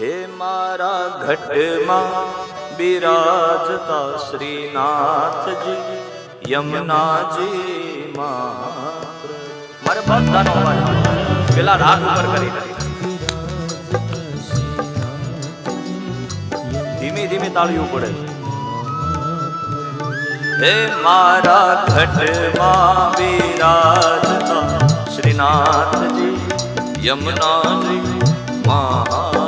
हे मारा घट माँ विराजता श्रीनाथ जी यमुना जी मारे बहुत धन्यवाद बिला राग पर करी धीमे धीमे ताली पड़े हे मारा घट माँ विराजता श्रीनाथ जी यमुना जी महा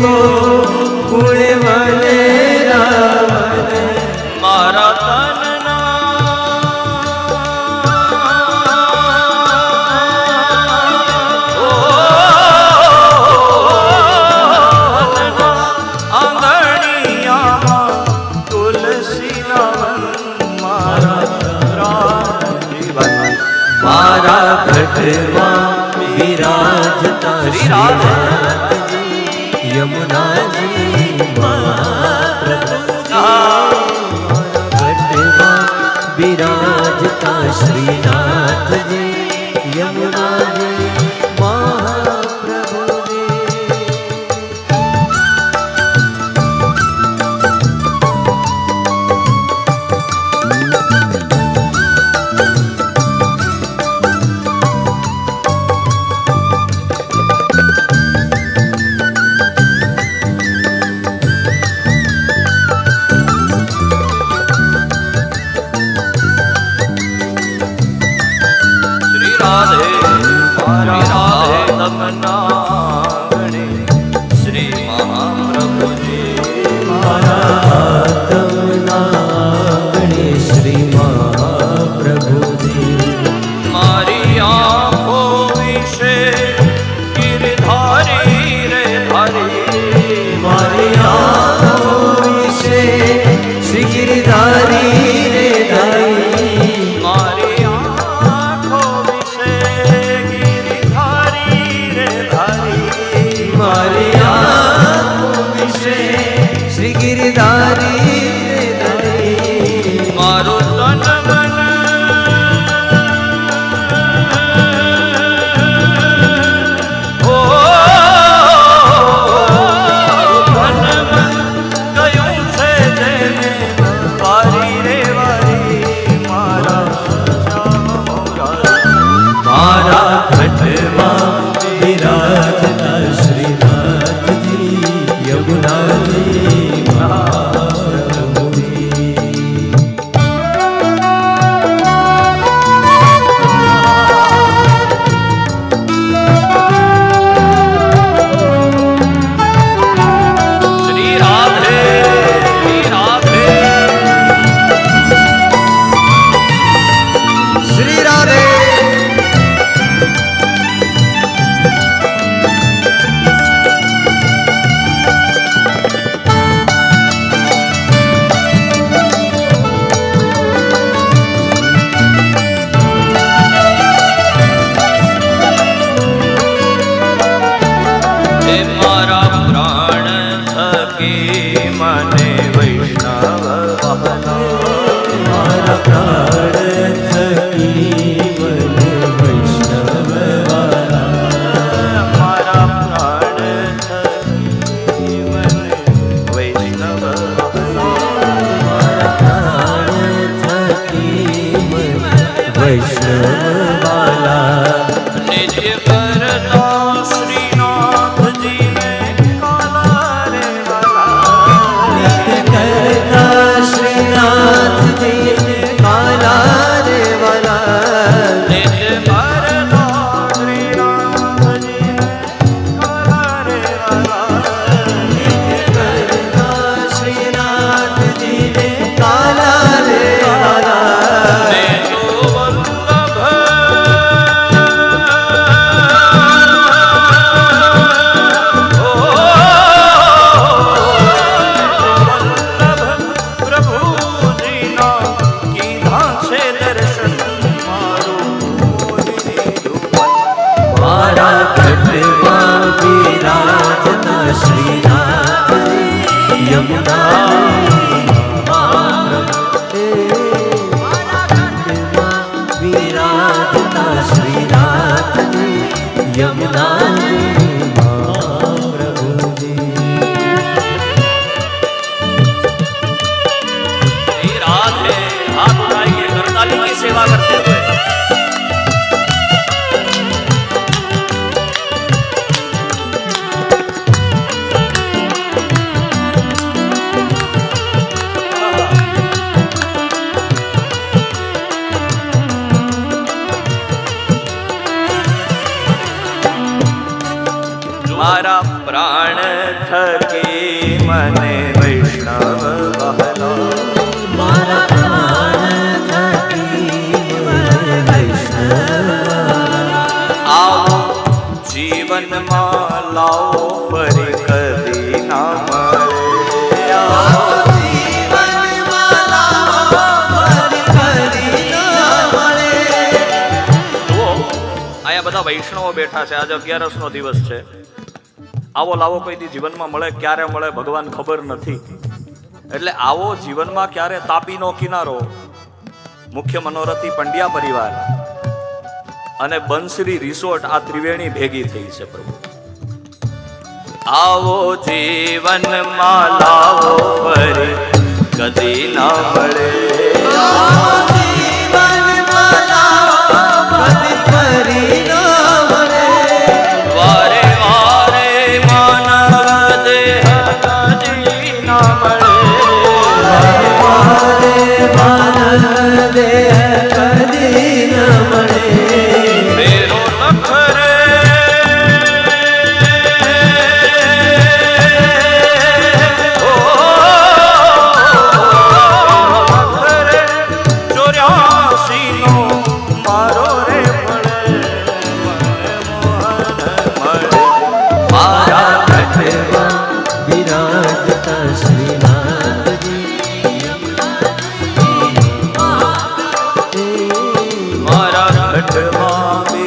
ગો ગુણવને રામને મારા મારા ઘટમાં વિરાજતા શ્રી રાધા યમુનાજી પ્રભુજી બિરાજતા શ્રીનાથજી રાધે રાધે તમનાગણે શ્રી મહાપ્રભુજી તમનાગણે શ્રી મહાપ્રભુજી. મારી આંખો વિશે મારા પ્રાણ થકી મને વૈષ્ણવ મારા પ્રાણ થકી મને વૈષ્ણવ વહલો જીવનમાં લાવો ફરી કદી બધા વૈષ્ણવો બેઠા છે. આજે અગિયારસનો દિવસ છે. આવો લાવો કોઈ જીવનમાં મળે, ક્યારે મળે ભગવાન ખબર નથી. એટલે આવો જીવનમાં ક્યારે તાપીનો કિનારો, મુખ્ય મનોરથી પંડ્યા પરિવાર અને બંસરી રિસોર્ટ આ ત્રિવેણી ભેગી થઈ છે પ્રભુ. આવો જીવનમાં લાવો કદી ના મળે. આવો ફરી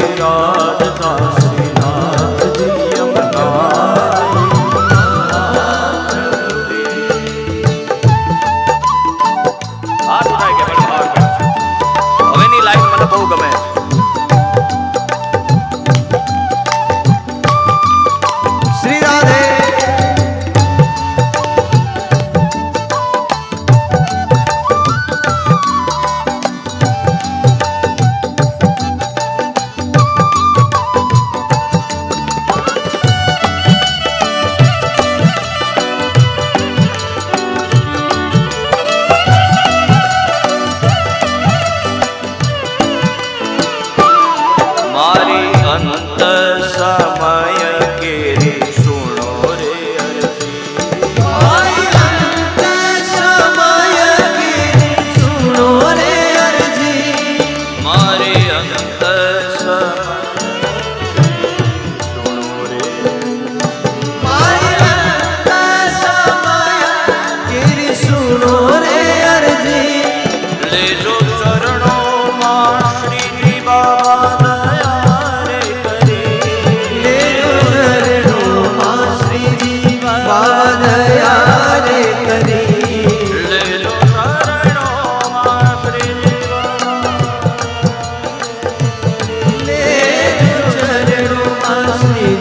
Ram